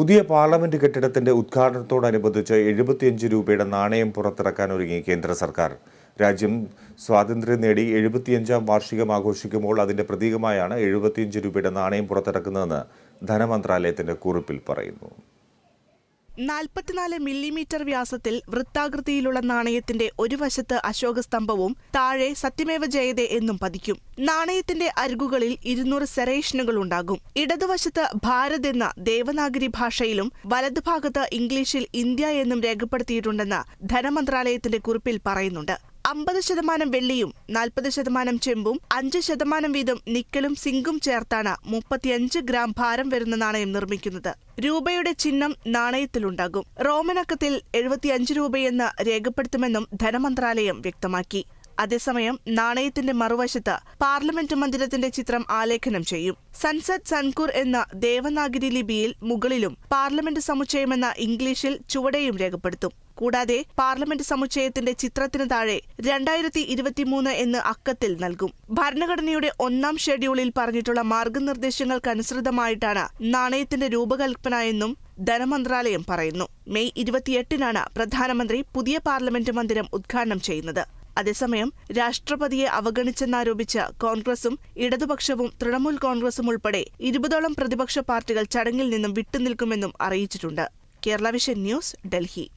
പുതിയ പാർലമെന്റ് കെട്ടിടത്തിന്റെ ഉദ്ഘാടനത്തോടനുബന്ധിച്ച് എഴുപത്തിയഞ്ച് രൂപയുടെ നാണയം പുറത്തിറക്കാൻ ഒരുങ്ങി കേന്ദ്ര സർക്കാർ. രാജ്യം സ്വാതന്ത്ര്യം നേടി എഴുപത്തിയഞ്ചാം വാർഷികം ആഘോഷിക്കുമ്പോൾ അതിന്റെ പ്രതീകമായാണ് എഴുപത്തിയഞ്ച് രൂപയുടെ നാണയം പുറത്തിറക്കുന്നതെന്ന് ധനമന്ത്രാലയത്തിന്റെ കുറിപ്പിൽ പറയുന്നു. നാൽപ്പത്തിനാല് മില്ലിമീറ്റർ വ്യാസത്തിൽ വൃത്താകൃതിയിലുള്ള നാണയത്തിന്റെ ഒരു വശത്ത് അശോകസ്തംഭവും താഴെ സത്യമേവ ജയതേ എന്നും പതിക്കും. നാണയത്തിന്റെ അരികുകളിൽ ഇരുന്നൂറ് സെറേഷനുകൾ ഉണ്ടാകും. ഇടതുവശത്ത് ഭാരത് എന്ന ദേവനാഗരി ഭാഷയിലും വലതുഭാഗത്ത് ഇംഗ്ലീഷിൽ ഇന്ത്യ എന്നും രേഖപ്പെടുത്തിയിട്ടുണ്ടെന്ന് ധനമന്ത്രാലയത്തിന്റെ കുറിപ്പിൽ പറയുന്നുണ്ട്. അമ്പത് ശതമാനം വെള്ളിയും നാൽപ്പത് ശതമാനം ചെമ്പും അഞ്ച് ശതമാനം വീതം നിക്കലും സിങ്കും ചേർത്താണ് മുപ്പത്തിയഞ്ച് ഗ്രാം ഭാരം വരുന്ന നാണയം നിർമ്മിക്കുന്നത്. രൂപയുടെ ചിഹ്നം നാണയത്തിലുണ്ടാകും. റോമനക്കത്തിൽ എഴുപത്തിയഞ്ച് രൂപയെന്ന് രേഖപ്പെടുത്തുമെന്നും ധനമന്ത്രാലയം വ്യക്തമാക്കി. അതേസമയം നാണയത്തിന്റെ മറുവശത്ത് പാർലമെന്റ് മന്ദിരത്തിന്റെ ചിത്രം ആലേഖനം ചെയ്യും. സൻസദ് സൻകൂർ എന്ന ദേവനാഗിരി ലിപിയിൽ മുകളിലും പാർലമെന്റ് സമുച്ചയമെന്ന ഇംഗ്ലീഷിൽ ചുവടെയും രേഖപ്പെടുത്തും. കൂടാതെ പാർലമെന്റ് സമുച്ചയത്തിന്റെ ചിത്രത്തിന് താഴെ രണ്ടായിരത്തി ഇരുപത്തിമൂന്ന് എന്ന് അക്കത്തിൽ നൽകും. ഭരണഘടനയുടെ ഒന്നാം ഷെഡ്യൂളിൽ പറഞ്ഞിട്ടുള്ള മാർഗനിർദ്ദേശങ്ങൾക്കനുസൃതമായിട്ടാണ് നാണയത്തിന്റെ രൂപകൽപ്പന എന്നും ധനമന്ത്രാലയം പറയുന്നു. മെയ് ഇരുപത്തിയെട്ടിനാണ് പ്രധാനമന്ത്രി പുതിയ പാർലമെന്റ് മന്ദിരം ഉദ്ഘാടനം ചെയ്യുന്നത്. അതേസമയം രാഷ്ട്രപതിയെ അവഗണിച്ചെന്നാരോപിച്ച് കോൺഗ്രസും ഇടതുപക്ഷവും തൃണമൂൽ കോൺഗ്രസും ഉൾപ്പെടെ ഇരുപതോളം പ്രതിപക്ഷ പാർട്ടികൾ ചടങ്ങിൽ നിന്നും വിട്ടുനിൽക്കുമെന്നും അറിയിച്ചിട്ടുണ്ട്. Kerala vision news Delhi.